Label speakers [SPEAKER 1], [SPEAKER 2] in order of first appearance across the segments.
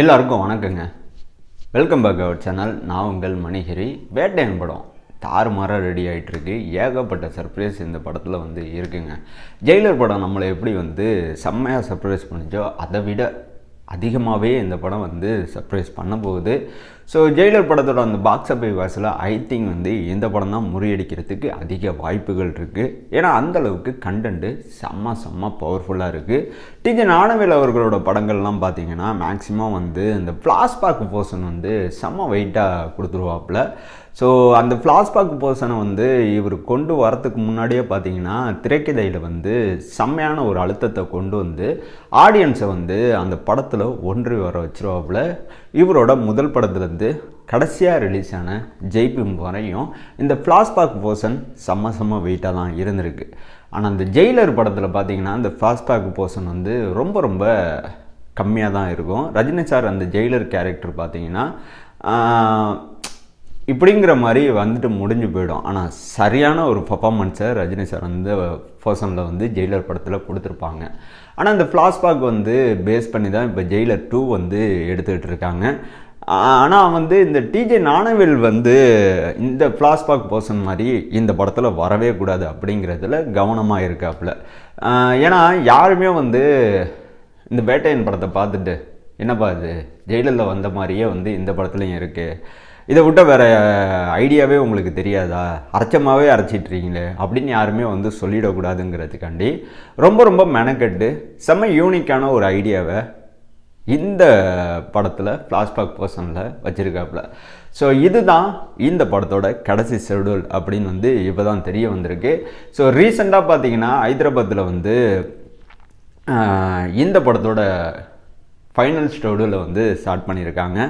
[SPEAKER 1] எல்லாருக்கும் வணக்கங்க. Welcome back our channel நான் உங்கள் மணிகிரி. வேட்டையன் படம் தாறுமாறாக ரெடி ஆகிட்டுருக்கு ஏகப்பட்ட சர்ப்ரைஸ் இந்த படத்தில் வந்து இருக்குங்க. ஜெயிலர் படம் நம்மளை எப்படி வந்து செம்மையாக சர்ப்ரைஸ் பண்ணிச்சோ அதை விட அதிகமாகவே இந்த படம் வந்து சர்ப்ரைஸ் பண்ண போகுது. ஸோ ஜெயிலர் படத்தோட அந்த பாக்ஸ் அப் வாசில் ஐ திங்க் வந்து இந்த படம் தான் முறியடிக்கிறதுக்கு அதிக வாய்ப்புகள் இருக்குது ஏன்னா அந்த அளவுக்கு கண்டென்ட்டு செம்ம செம்ம பவர்ஃபுல்லாக இருக்குது டிஜன் ஆனவேல் அவர்களோட படங்கள்லாம் பார்த்தீங்கன்னா மேக்ஸிமம் வந்து இந்த ஃப்ளாஷ்பேக் போர்ஷன் வந்து செம்ம வெயிட்டாக கொடுத்துருவாப்புல. ஸோ அந்த ஃப்ளாஷ்பேக் போர்ஷனை வந்து இவர் கொண்டு வரத்துக்கு முன்னாடியே பார்த்தீங்கன்னா திரைக்கதையில் வந்து செம்மையான ஒரு அழுத்தத்தை கொண்டு வந்து ஆடியன்ஸை வந்து அந்த படத்தில் ஒன்றி வர வச்சிருவாப்புல. இவரோட முதல் படத்தில் படத்துலேருந்து கடைசியாக ரிலீஸ் ஆன ஜெய்பிம் வரையும் இந்த ஃப்ளாஷ்பேக் போர்ஷன் செம்ம செம்ம வெயிட்டாக தான் இருந்திருக்கு. ஆனால் அந்த ஜெயிலர் படத்தில் பார்த்தீங்கன்னா இந்த ஃப்ளாஷ்பேக் போர்ஷன் வந்து ரொம்ப ரொம்ப கம்மியாக தான் இருக்கும். ரஜினி சார் அந்த ஜெயிலர் கேரக்டர் பார்த்தீங்கன்னா இப்படிங்கிற மாதிரி வந்துட்டு முடிஞ்சு போயிடும். ஆனால் சரியான ஒரு பர்ஃபாமன்ஸை ரஜினி சார் வந்து பர்சனில் வந்து ஜெயிலர் படத்தில் கொடுத்துருப்பாங்க. ஆனால் அந்த ஃப்ளாஷ்பேக் வந்து பேஸ் பண்ணி தான் இப்போ ஜெயிலர் டூ வந்து எடுத்துக்கிட்டு இருக்காங்க. ஆனால் வந்து இந்த டிஜே நாணவேல் வந்து இந்த ஃப்ளாஷ்பேக் பர்சன் மாதிரி இந்த படத்தில் வரவே கூடாது அப்படிங்கிறதுல கவனமாக இருக்காப்புல. ஏன்னா யாருமே வந்து இந்த வேட்டையன் படத்தை பார்த்துட்டு என்னப்பா இது ஜெயலலிதா வந்த மாதிரியே வந்து இந்த படத்துலையும் இருக்குது இதை விட்ட வேறு ஐடியாவே உங்களுக்கு தெரியாதா? அரைச்சமாகவே அரைச்சிட்ருக்கீங்களே அப்படின்னு யாருமே வந்து சொல்லிடக்கூடாதுங்கிறதுக்காண்டி ரொம்ப ரொம்ப மெனக்கெட்டு செம்ம யூனிக்கான ஒரு ஐடியாவை இந்த படத்தில் ஃப்ளாஷ்பேக் பர்சனில் வச்சுருக்காப்புல. ஸோ இதுதான் இந்த படத்தோட கடைசி ஷெடியூல் அப்படின்னு வந்து இப்போ தான் தெரிய வந்திருக்கு. ஸோ ரீசெண்டாக பார்த்தீங்கன்னா ஹைதராபாத்தில் வந்து இந்த படத்தோட ஃபைனல் ஸ்டோடியில் வந்து ஸ்டார்ட் பண்ணியிருக்காங்க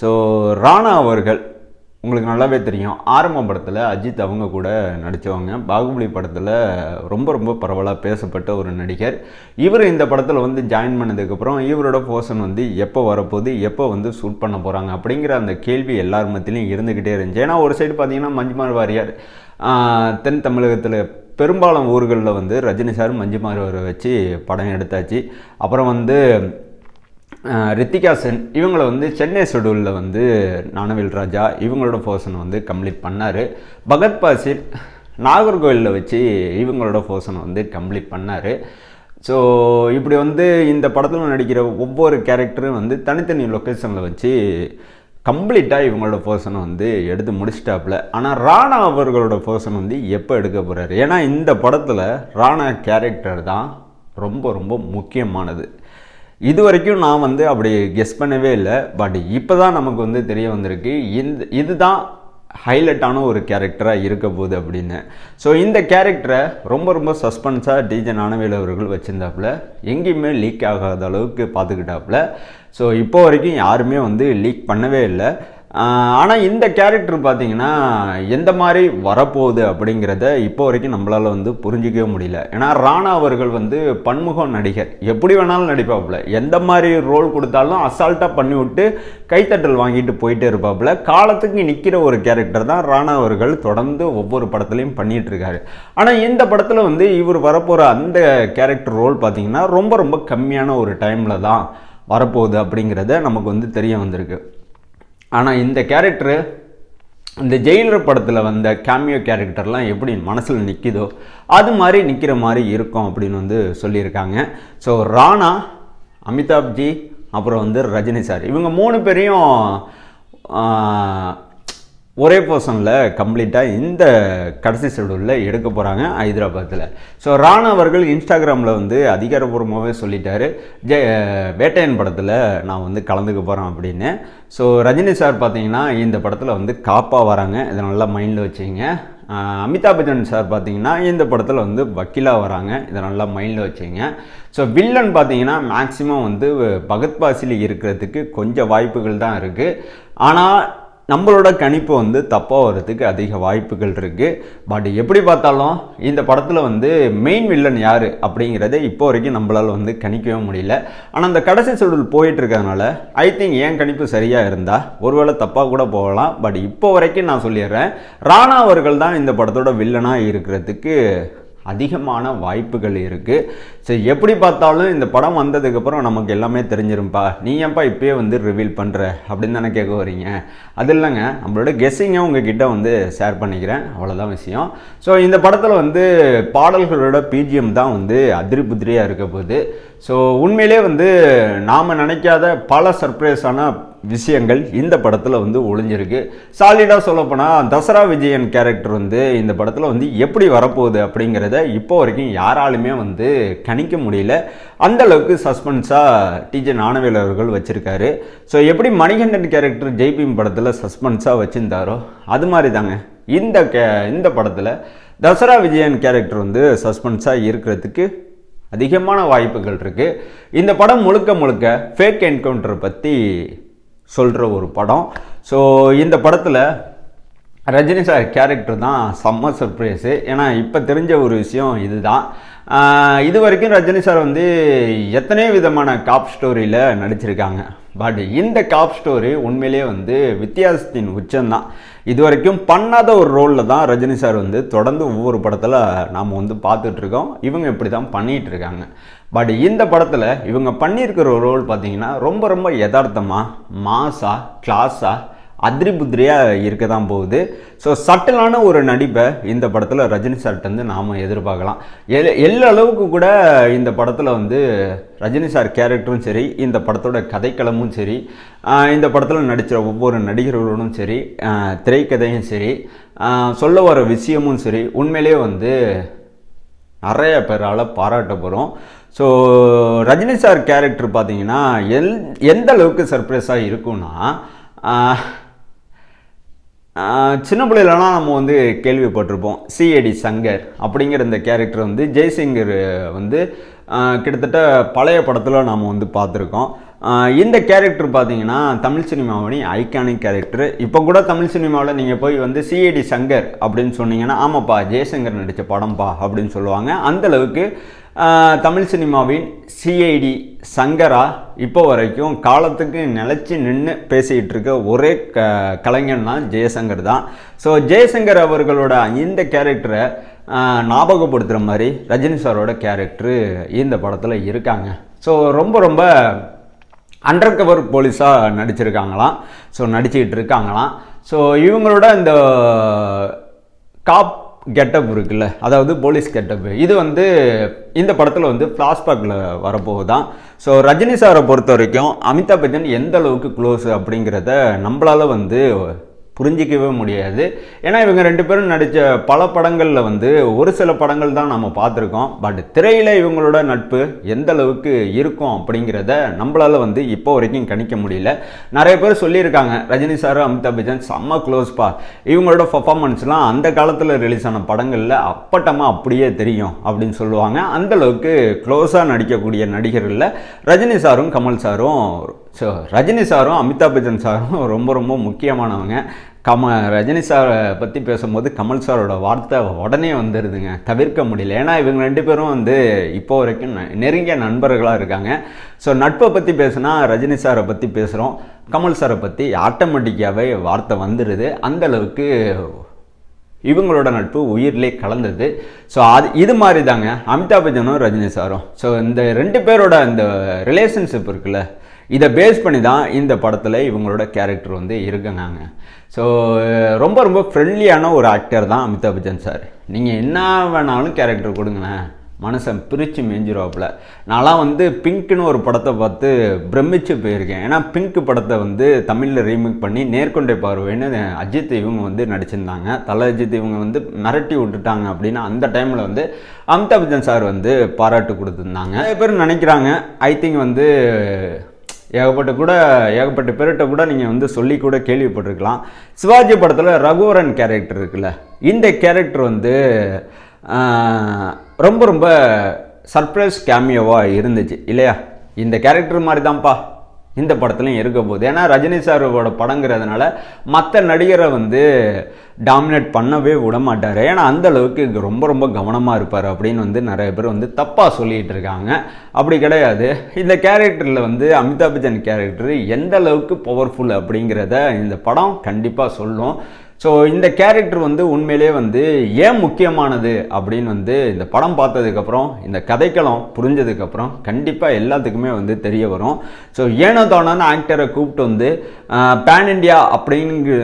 [SPEAKER 1] ஸோ ராணா அவர்கள் உங்களுக்கு நல்லாவே தெரியும். ஆரம்ப படத்தில் அஜித் அவங்க கூட நடித்தவங்க பாகுபலி படத்தில் ரொம்ப ரொம்ப பரவலாக பேசப்பட்ட ஒரு நடிகர். இவர் இந்த படத்தில் வந்து ஜாயின் பண்ணதுக்கப்புறம் இவரோட போர்ஷன் வந்து எப்போ வரப்போகுது எப்போ வந்து ஷூட் பண்ண போகிறாங்க அப்படிங்கிற அந்த கேள்வி எல்லார் மத்தியிலையும் இருந்துக்கிட்டே இருந்துச்சு. ஏன்னா ஒரு சைடு பார்த்தீங்கன்னா மஞ்சுமார் வாரியார். தென் தமிழகத்தில் பெரும்பாலும் ஊர்களில் வந்து ரஜினி சார் மஞ்சுமார் வச்சு படம் எடுத்தாச்சு. அப்புறம் வந்து ரித்திகா சென் இவங்களை வந்து சென்னை ஷெடியூலில் வந்து நானவில் ராஜா இவங்களோட போர்ஷன் வந்து கம்ப்ளீட் பண்ணார். பகத் பாசிர் நாகர்கோவிலில் வச்சு இவங்களோட போர்ஷன் வந்து கம்ப்ளீட் பண்ணார். ஸோ இப்படி வந்து இந்த படத்தில் நடிக்கிற ஒவ்வொரு கேரக்டரும் வந்து தனித்தனி லொக்கேஷனில் வச்சு கம்ப்ளீட்டாக இவங்களோட போர்ஷனை வந்து எடுத்து முடிச்சிட்டாப்புல. ஆனால் ராணா அவர்களோட போர்ஷன் வந்து எப்போ எடுக்க போகிறாரு ஏன்னா இந்த படத்தில் ராணா கேரக்டர் தான் ரொம்ப ரொம்ப முக்கியமானது. இது வரைக்கும் நான் வந்து அப்படி கெஸ் பண்ணவே இல்லை. பட் இப்போ தான் நமக்கு வந்து தெரிய வந்திருக்கு. இந்த இதுதான் ஹைலைட்டான ஒரு கேரக்டராக இருக்க போகுது அப்படின்னு. ஸோ இந்த கேரக்டரை ரொம்ப ரொம்ப சஸ்பென்ஸாக டிஜே நானவேல் அவர்கள் வச்சுருந்தாப்புல. எங்கேயுமே லீக் ஆகாத அளவுக்கு பார்த்துக்கிட்டாப்புல. ஸோ இப்போ வரைக்கும் யாருமே வந்து லீக் பண்ணவே இல்லை. ஆனால் இந்த கேரக்டர் பார்த்தீங்கன்னா எந்த மாதிரி வரப்போகுது அப்படிங்கிறத இப்போ வரைக்கும் நம்மளால் வந்து புரிஞ்சிக்கவே முடியல. ஏன்னா ராணா அவர்கள் வந்து பன்முகம் நடிகர். எப்படி வேணாலும் நடிப்பாப்புல. எந்த மாதிரி ரோல் கொடுத்தாலும் அசால்ட்டாக பண்ணி விட்டு கைத்தட்டல் வாங்கிட்டு போயிட்டே இருப்பாப்புல. காலத்துக்கு நிற்கிற ஒரு கேரக்டர் தான் ராணா அவர்கள் தொடர்ந்து ஒவ்வொரு படத்துலையும் பண்ணிகிட்ருக்காரு ஆனால் இந்த படத்தில் வந்து இவர் வரப்போகிற அந்த கேரக்டர் ரோல் பார்த்தீங்கன்னா ரொம்ப ரொம்ப கம்மியான ஒரு டைமில் தான் வரப்போகுது அப்படிங்கிறத நமக்கு வந்து தெரிய வந்திருக்கு. ஆனால் இந்த கேரக்டரு இந்த ஜெயிலர் படத்தில் வந்த கேமியோ கேரக்டர்லாம் எப்படி மனசில் நிற்கிதோ அது மாதிரி நிற்கிற மாதிரி இருக்கும் அப்படின்னு வந்து சொல்லியிருக்காங்க. ஸோ ராணா அமிதாப்ஜி அப்புறம் வந்து ரஜினி சார் இவங்க மூணு பேரையும் ஒரே போர்ஷனில் கம்ப்ளீட்டாக இந்த கடைசி ஷெடியூலில் எடுக்க போகிறாங்க ஹைதராபாத்தில் ஸோ ராணா அவர்கள் இன்ஸ்டாகிராமில் வந்து அதிகாரப்பூர்வமாகவே சொல்லிட்டாரு. ஜெ வேட்டையன் படத்தில் நான் வந்து கலந்துக்க போகிறேன் அப்படின்னு. ஸோ ரஜினி சார் பார்த்தீங்கன்னா இந்த படத்தில் வந்து காப்பாக வராங்க. இதை நல்லா மைண்டில் வச்சுங்க. அமிதாப் பச்சன் சார் பார்த்தீங்கன்னா இந்த படத்தில் வந்து வக்கீலாக வராங்க. இதை நல்லா மைண்டில் வச்சுங்க. ஸோ வில்லன் பார்த்தீங்கன்னா மேக்ஸிமம் வந்து பகத்பாசியில் இருக்கிறதுக்கு கொஞ்சம் வாய்ப்புகள் தான் இருக்குது ஆனால் நம்மளோட கணிப்பு வந்து தப்பாக வர்றதுக்கு அதிக வாய்ப்புகள் இருக்குது பட் எப்படி பார்த்தாலும் இந்த படத்தில் வந்து மெயின் வில்லன் யார் அப்படிங்கிறத இப்போ வரைக்கும் நம்மளால் வந்து கணிக்கவே முடியல. ஆனால் அந்த கடைசி சூழல் போயிட்டு இருக்கிறதுனால ஐ திங்க் ஏன் கணிப்பு சரியாக இருந்தால் ஒருவேளை தப்பாக கூட போகலாம். பட் இப்போ வரைக்கும் நான் சொல்லிடுறேன் ராணா அவர்கள் தான் இந்த படத்தோட வில்லனாக இருக்கிறதுக்கு அதிகமான வாய்ப்புகள் இருக்குது ஸோ எப்படி பார்த்தாலும் இந்த படம் வந்ததுக்கப்புறம் நமக்கு எல்லாமே தெரிஞ்சிரும்ப்பா நீ ஏன்ப்பா இப்பயே வந்து ரிவீல் பண்ணுற அப்படின்னு தானே கேட்க வரீங்க அது இல்லைங்க. நம்மளோட கெஸ்ஸிங்கை உங்ககிட்ட வந்து ஷேர் பண்ணிக்கிறேன். அவ்வளோதான் விஷயம். ஸோ இந்த படத்தில் வந்து பாடல்களோட பிஜிஎம் தான் வந்து அதிரி புதிரியாக இருக்க போகுது. ஸோ உண்மையிலே வந்து நாம் நினைக்காத பல சர்ப்ரைஸான விஷயங்கள் இந்த படத்தில் வந்து ஒளிஞ்சிருக்கு. சாலிடாக சொல்லப்போனால் தசரா விஜயன் கேரக்டர் வந்து இந்த படத்தில் வந்து எப்படி வரப்போகுது அப்படிங்கிறத இப்போ வரைக்கும் யாராலுமே வந்து கணிக்க முடியல. அந்த அளவுக்கு சஸ்பென்ஸாக டிஜே ஞானவேல் அவர்கள் வச்சுருக்காரு. ஸோ எப்படி மணிகண்டன் கேரக்டர் ஜெய்பிம் படத்தில் சஸ்பென்ஸாக வச்சுருந்தாரோ அது மாதிரி தாங்க இந்த கே இந்த படத்தில் தசரா விஜயன் கேரக்டர் வந்து சஸ்பென்ஸாக இருக்கிறதுக்கு அதிகமான வாய்ப்புகள் இருக்குது இந்த படம் முழுக்க முழுக்க ஃபேக் என்கவுண்டர் பற்றி சொல்கிற ஒரு படம். ஸோ இந்த படத்தில் ரஜினி சார் கேரக்டர் தான் செம்ம சர்ப்ரைஸு ஏன்னா இப்போ தெரிஞ்ச ஒரு விஷயம் இதுதான். இது வரைக்கும் ரஜினி சார் வந்து எத்தனையோ விதமான காப் ஸ்டோரியில் நடிச்சிருக்காங்க. பட் இந்த காப் ஸ்டோரி உண்மையிலேயே வந்து வித்தியாசத்தின் உச்சம்தான். இது வரைக்கும் பண்ணாத ஒரு ரோலில் தான் ரஜினி சார் வந்து தொடர்ந்து ஒவ்வொரு படத்தில் நாம் வந்து பார்த்துட்ருக்கோம். இவங்க இப்படி தான் பண்ணிகிட்டு இருக்காங்க பட் இந்த படத்தில் இவங்க பண்ணியிருக்கிற ரோல் பார்த்தீங்கன்னா ரொம்ப ரொம்ப யதார்த்தமாக மாஸாக கிளாஸாக அதிரிபுத்திரியாக இருக்க தான் போகுது. ஸோ சட்டிலான ஒரு நடிப்பை இந்த படத்தில் ரஜினி சார்ட்ட வந்து நாம் எதிர்பார்க்கலாம். எல் எல்லா அளவுக்கு கூட இந்த படத்தில் வந்து ரஜினி சார் கேரக்டரும் சரி இந்த படத்தோட கதைக்களமும் சரி இந்த படத்தில் நடித்த ஒவ்வொரு நடிகர்களும் சரி திரைக்கதையும் சரி சொல்ல வர விஷயமும் சரி உண்மையிலே வந்து நிறைய பேரால் பாராட்டப்படுறோம் ஸோ ரஜினி சார் கேரக்டர் பார்த்தீங்கன்னா எல் எந்த அளவுக்கு சர்ப்ரைஸாக இருக்குன்னா சின்ன பிள்ளைலலாம் நம்ம வந்து கேள்விப்பட்டிருப்போம். சிஏடி சங்கர் அப்படிங்கிற இந்த கேரக்டர் வந்து ஜெய்சங்கர் வந்து கிட்டத்தட்ட பழைய படத்தில் நாம் வந்து பார்த்துருக்கோம். இந்த கேரக்டர் பார்த்தீங்கன்னா தமிழ் சினிமாவின் ஐக்கானிக் கேரக்டர் இப்போ கூட தமிழ் சினிமாவில் நீங்கள் போய் வந்து சிஏடி சங்கர் அப்படின்னு சொன்னீங்கன்னா ஆமாப்பா ஜெய்சங்கர் நடித்த படம்ப்பா அப்படின்னு சொல்லுவாங்க. அந்த அளவுக்கு தமிழ் சினிமாவின் சிஐடி சங்கரா இப்போ வரைக்கும் காலத்துக்கு நிலச்சி நின்று பேசிகிட்டு இருக்க ஒரே க கலைஞன் தான் ஜெயசங்கர் தான். ஸோ ஜெயசங்கர் அவர்களோட இந்த கேரக்டரை ஞாபகப்படுத்துகிற மாதிரி ரஜினி சாரோட கேரக்டரு இந்த படத்தில் இருக்காங்க. ஸோ ரொம்ப ரொம்ப அண்டர் கவர் போலீஸாக நடிச்சிருக்காங்களாம். ஸோ நடிச்சுக்கிட்டு இருக்காங்களாம் ஸோ இவங்களோட இந்த காப் கெட்டப் இருக்குல்ல? அதாவது போலீஸ் கெட்டப் இது வந்து இந்த படத்தில் வந்து ஃப்ளாஷ்பேக்கில் வரப்போகுதான் ஸோ ரஜினி சாரை பொறுத்த வரைக்கும் அமிதாப் பச்சன் எந்த அளவுக்கு க்ளோஸ் அப்படிங்கிறத நம்மளால் வந்து புரிஞ்சிக்கவே முடியாது. ஏன்னா இவங்க ரெண்டு பேரும் நடித்த பல படங்களில் வந்து ஒரு சில படங்கள் தான் நம்ம பார்த்துருக்கோம். பட் திரையில் இவங்களோட நட்பு எந்த அளவுக்கு இருக்கும் அப்படிங்கிறத நம்மளால் வந்து இப்போ வரைக்கும் கணிக்க முடியல. நிறைய பேர் சொல்லியிருக்காங்க ரஜினி சார் அமிதாப் பச்சன் செம்ம க்ளோஸ்பா இவங்களோட பர்ஃபார்மன்ஸ்லாம் அந்த காலத்தில் ரிலீஸ் ஆன படங்களில் அப்பட்டமாக அப்படியே தெரியும் அப்படின்னு சொல்லுவாங்க. அந்த அளவுக்கு க்ளோஸாக நடிக்கக்கூடிய நடிகர்களில் ரஜினி சாரும் கமல் சாரும் ஸோ ரஜினி சாரும் அமிதாப் பச்சன் சாரும் ரொம்ப ரொம்ப முக்கியமானவங்க. கம ரஜினி சாரை பற்றி பேசும்போது கமல் சாரோட வார்த்தை உடனே வந்துடுதுங்க தவிர்க்க முடியல. ஏன்னா இவங்க ரெண்டு பேரும் வந்து இப்போ வரைக்கும் நெருங்கிய நண்பர்களாக இருக்காங்க. ஸோ நட்பை பற்றி பேசுனா ரஜினி சாரை பற்றி பேசுகிறோம் கமல் சாரை பற்றி ஆட்டோமேட்டிக்காகவே வார்த்தை வந்துடுது அந்தளவுக்கு இவங்களோட நட்பு உயிரிலே கலந்தது. ஸோ அது இது மாதிரி தாங்க அமிதாப் பச்சனும் ரஜினி சாரும். ஸோ இந்த ரெண்டு பேரோட இந்த ரிலேஷன்ஷிப் இருக்குல்ல இதை பேஸ் பண்ணி தான் இந்த படத்தில் இவங்களோட கேரக்டர் வந்து இருக்குங்காங்க ஸோ ரொம்ப ரொம்ப ஃப்ரெண்ட்லியான ஒரு ஆக்டர் தான் அமிதாப் பச்சன் சார். நீங்கள் என்ன வேணாலும் கேரக்டர் கொடுங்களேன். மனுஷன் பிரித்து மேய்ஞ்சிருவாப்புல நான்லாம் வந்து பிங்க்னு ஒரு படத்தை பார்த்து பிரமிச்சு போயிருக்கேன். ஏன்னா பிங்க் படத்தை வந்து தமிழில் ரீமேக் பண்ணி நேர்கொண்டே பார்வைன்னு அஜித் இவங்க வந்து நடிச்சிருந்தாங்க. தலை அஜித் இவங்க வந்து மிரட்டி விட்டுட்டாங்க அப்படின்னு அந்த டைமில் வந்து அமிதாப் பச்சன் சார் வந்து பாராட்டு கொடுத்துருந்தாங்க. நிறைய பேர் நினைக்கிறாங்க. ஐ திங்க் வந்து ஏகப்பட்ட கூட ஏகப்பட்ட பேர்கிட்ட கூட நீங்கள் வந்து சொல்லி கூட கேள்விப்பட்டிருக்கலாம். சிவாஜி படத்தில் ரகுவரன் கேரக்டர் இருக்குல்ல இந்த கேரக்டர் வந்து ரொம்ப ரொம்ப சர்ப்ரைஸ் கேமியோவாக இருந்துச்சு இல்லையா? இந்த கேரக்டர் மாதிரி தான்ப்பா இந்த படத்துலையும் இருக்க போகுது. ஏன்னா ரஜினி சாரோட படங்கிறதுனால மற்ற நடிகரை வந்து டாமினேட் பண்ணவே விட மாட்டார். ஏன்னா அந்த அளவுக்கு ரொம்ப ரொம்ப கவனமாக இருப்பார் அப்படின்னு வந்து நிறைய பேர் வந்து தப்பாக சொல்லிகிட்டு இருக்காங்க. அப்படி கிடையாது. இந்த கேரக்டரில் வந்து அமிதாப் பச்சன் கேரக்டர் எந்த அளவுக்கு பவர்ஃபுல் அப்படிங்கிறத இந்த படம் கண்டிப்பாக சொல்லும். ஸோ இந்த கேரக்டர் வந்து உண்மையிலே வந்து ஏன் முக்கியமானது அப்படின்னு வந்து இந்த படம் பார்த்ததுக்கப்புறம் இந்த கதைக்களம் புரிஞ்சதுக்கப்புறம் கண்டிப்பாக எல்லாத்துக்குமே வந்து தெரிய வரும். ஸோ ஏனோ தானோன்னு ஆக்டரை கூப்பிட்டு வந்து பேன் இண்டியா அப்படின்னு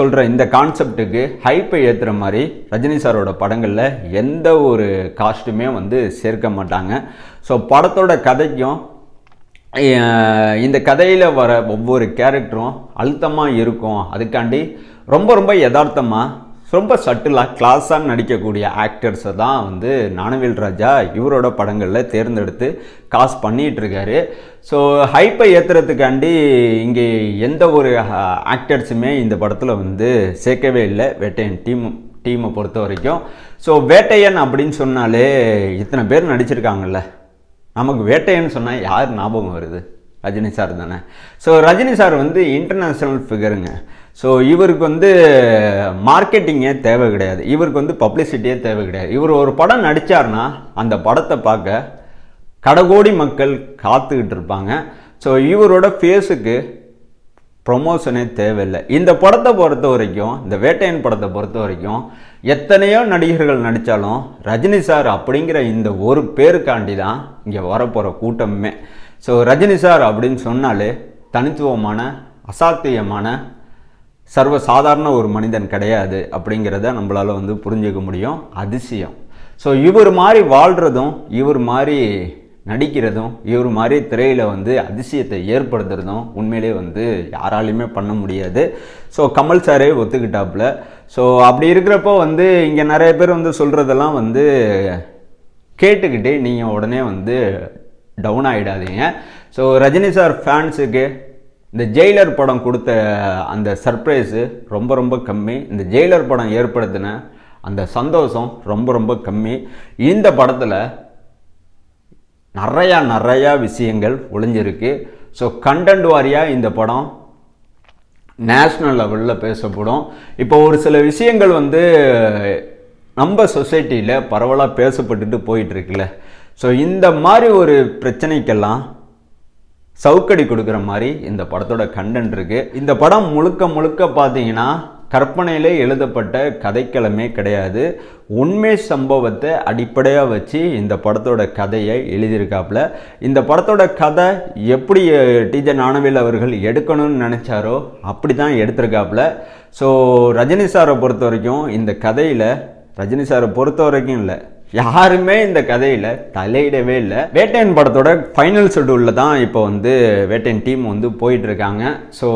[SPEAKER 1] சொல்கிற இந்த கான்செப்டுக்கு ஹைப்பை ஏற்றுற மாதிரி ரஜினி சாரோட படங்களில் எந்த ஒரு காஸ்ட்டுமே வந்து சேர்க்க மாட்டாங்க. ஸோ படத்தோட கதைக்கும் இந்த கதையில் வர ஒவ்வொரு கேரக்டரும் அழுத்தமாக இருக்கும். அதுக்காண்டி ரொம்ப ரொம்ப யதார்த்தமாக ரொம்ப சட்டிலாக கிளாஸாக நடிக்கக்கூடிய ஆக்டர்ஸை தான் வந்து ஞானவேல் ராஜா இவரோட படங்களில் தேர்ந்தெடுத்து காசு பண்ணிகிட்ருக்காரு ஸோ ஹைப்பை ஏற்றுறதுக்காண்டி இங்கே எந்த ஒரு ஆக்டர்ஸுமே இந்த படத்தில் வந்து சேர்க்கவே இல்லை. வேட்டையன் டீம் டீமை பொறுத்த வரைக்கும். ஸோ வேட்டையன் அப்படின்னு சொன்னாலே இத்தனை பேர் நடிச்சிருக்காங்கல்ல. நமக்கு வேட்டையன்னு சொன்னால் யார் ஞாபகம் வருது? ரஜினி சார் தானே. ஸோ ரஜினி சார் வந்து இன்டர்நேஷ்னல் ஃபிகருங்க ஸோ இவருக்கு வந்து மார்க்கெட்டிங்கே தேவை கிடையாது. இவருக்கு வந்து பப்ளிசிட்டியே தேவை கிடையாது. இவர் ஒரு படம் நடித்தார்னா அந்த படத்தை பார்க்க கடகோடி மக்கள் காத்துக்கிட்டு இருப்பாங்க. ஸோ இவரோட ஃபேஸுக்கு ப்ரொமோஷனே தேவையில்லை. இந்த படத்தை பொறுத்த வரைக்கும் இந்த வேட்டையன் படத்தை பொறுத்த வரைக்கும் எத்தனையோ நடிகர்கள் நடித்தாலும் ரஜினி சார் அப்படிங்கிற இந்த ஒரு பேருக்காண்டி தான் இங்கே வரப்போகிற கூட்டமே. ஸோ ரஜினி சார் அப்படின்னு சொன்னாலே தனித்துவமான அசாத்தியமான சர்வ சாதாரண ஒரு மனிதன் கிடையாது அப்படிங்கிறத நம்மளால் வந்து புரிஞ்சுக்க முடியும். அதிசயம். ஸோ இவர் மாதிரி வாழ்கிறதும் இவர் மாதிரி நடிக்கிறதும் இவர் மாதிரி திரையில் வந்து அதிசயத்தை ஏற்படுத்துறதும் உண்மையிலே வந்து யாராலையுமே பண்ண முடியாது. ஸோ கமல் சாரே ஒத்துக்கிட்டாப்புல. ஸோ அப்படி இருக்கிறப்போ வந்து இங்கே நிறைய பேர் வந்து சொல்கிறதெல்லாம் வந்து கேட்டுக்கிட்டு நீங்கள் உடனே வந்து டவுன் ஆகிடாதீங்க ஸோ ரஜினி சார் ஃபேன்ஸுக்கு இந்த ஜெயிலர் படம் கொடுத்த அந்த சர்ப்ரைஸு ரொம்ப ரொம்ப கம்மி. இந்த ஜெயிலர் படம் ஏற்படுத்தின அந்த சந்தோஷம் ரொம்ப ரொம்ப கம்மி. இந்த படத்தில் நிறையா நிறையா விஷயங்கள் ஒளிஞ்சிருக்கு. ஸோ கண்டென்ட் வாரியாக இந்த படம் நேஷ்னல் லெவலில் பேசப்படும். இப்போ ஒரு சில விஷயங்கள் வந்து நம்ம சொசைட்டியில் பரவலாக பேசப்பட்டுட்டு போயிட்டுருக்குல்ல ஸோ இந்த மாதிரி ஒரு பிரச்சனைக்கெல்லாம் சவுக்கடி கொடுக்குற மாதிரி இந்த படத்தோட கண்டென்ட் இருக்குது இந்த படம் முழுக்க முழுக்க பார்த்தீங்கன்னா கற்பனையிலே எழுதப்பட்ட கதைக்களமே கிடையாது. உண்மை சம்பவத்தை அடிப்படையாக வச்சு இந்த படத்தோட கதையை எழுதியிருக்காப்புல. இந்த படத்தோட கதை எப்படி டிஜே நானவேல் அவர்கள் எடுக்கணும்னு நினச்சாரோ அப்படி தான் எடுத்திருக்காப்புல. ஸோ ரஜினி சாரை பொறுத்த வரைக்கும் இந்த கதையில் ரஜினி சாரை பொறுத்த வரைக்கும் இல்லை யாருமே இந்த கதையில் தலையிடவே இல்லை. வேட்டையன் படத்தோட ஃபைனல் ஷெட்யூலில் தான் இப்போ வந்து வேட்டையன் டீம் வந்து போயிட்டுருக்காங்க. ஸோ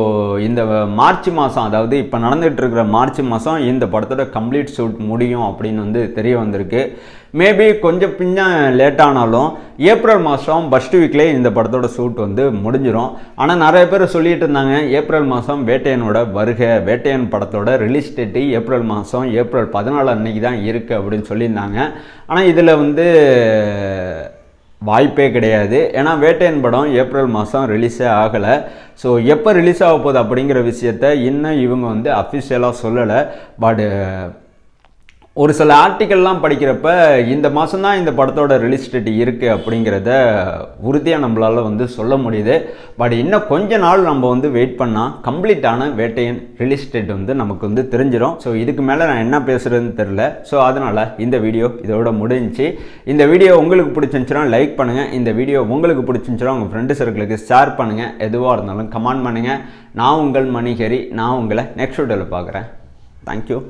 [SPEAKER 1] இந்த மார்ச் மாதம் அதாவது இப்போ நடந்துகிட்டு இருக்கிற மார்ச் மாதம் இந்த படத்தோட கம்ப்ளீட் ஷூட் முடியும் அப்படின்னு வந்து தெரிய வந்திருக்கு. மேபி கொஞ்சம் பின்ன லேட் ஆனாலும் ஏப்ரல் மாதம் ஃபஸ்ட் வீக்லேயே இந்த படத்தோட ஷூட் வந்து முடிஞ்சிடும் ஆனால் நிறைய பேர் சொல்லிட்டு இருந்தாங்க ஏப்ரல் மாதம் வேட்டையனோட வருகை வேட்டையன் படத்தோட ரிலீஸ் டேட்டு ஏப்ரல் மாதம் ஏப்ரல் பதினாலு அன்னைக்கு தான் இருக்குது அப்படின்னு சொல்லியிருந்தாங்க. ஆனால் இதில் வந்து வாய்ப்பே கிடையாது. ஏன்னா வேட்டையன் படம் ஏப்ரல் மாதம் ரிலீஸே ஆகலை. ஸோ எப்போ ரிலீஸ் ஆக போகுது அப்படிங்கிற விஷயத்த இன்னும் இவங்க வந்து அஃபிஷியலாக சொல்லலை. பட் ஒரு சில ஆர்டிக்கல்லாம் படிக்கிறப்ப இந்த மாதம் தான் இந்த படத்தோட ரிலீஸ் டேட் இருக்குது அப்படிங்கிறத உறுதியாக நம்மளால் வந்து சொல்ல முடியுது. பட் இன்னும் கொஞ்ச நாள் நம்ம வந்து வெயிட் பண்ணால் கம்ப்ளீட்டான வேட்டையன் ரிலீஸ் டேட் வந்து நமக்கு வந்து தெரிஞ்சிடும் ஸோ இதுக்கு மேலே நான் என்ன பேசுகிறதுன்னு தெரில ஸோ அதனால் இந்த வீடியோ இதோட முடிஞ்சு இந்த வீடியோ உங்களுக்கு பிடிச்சிருந்துச்சுன்னா லைக் பண்ணுங்கள் இந்த வீடியோ உங்களுக்கு பிடிச்சிருந்துச்சுன்னா உங்கள் ஃப்ரெண்டு சர்க்கிளுக்கு ஷேர் பண்ணுங்கள் எதுவாக இருந்தாலும் கமெண்ட் பண்ணுங்கள் நான் உங்கள் மணிகரி. நான் உங்களை நெக்ஸ்ட் வீடியோவில் பார்க்குறேன். தேங்க்யூ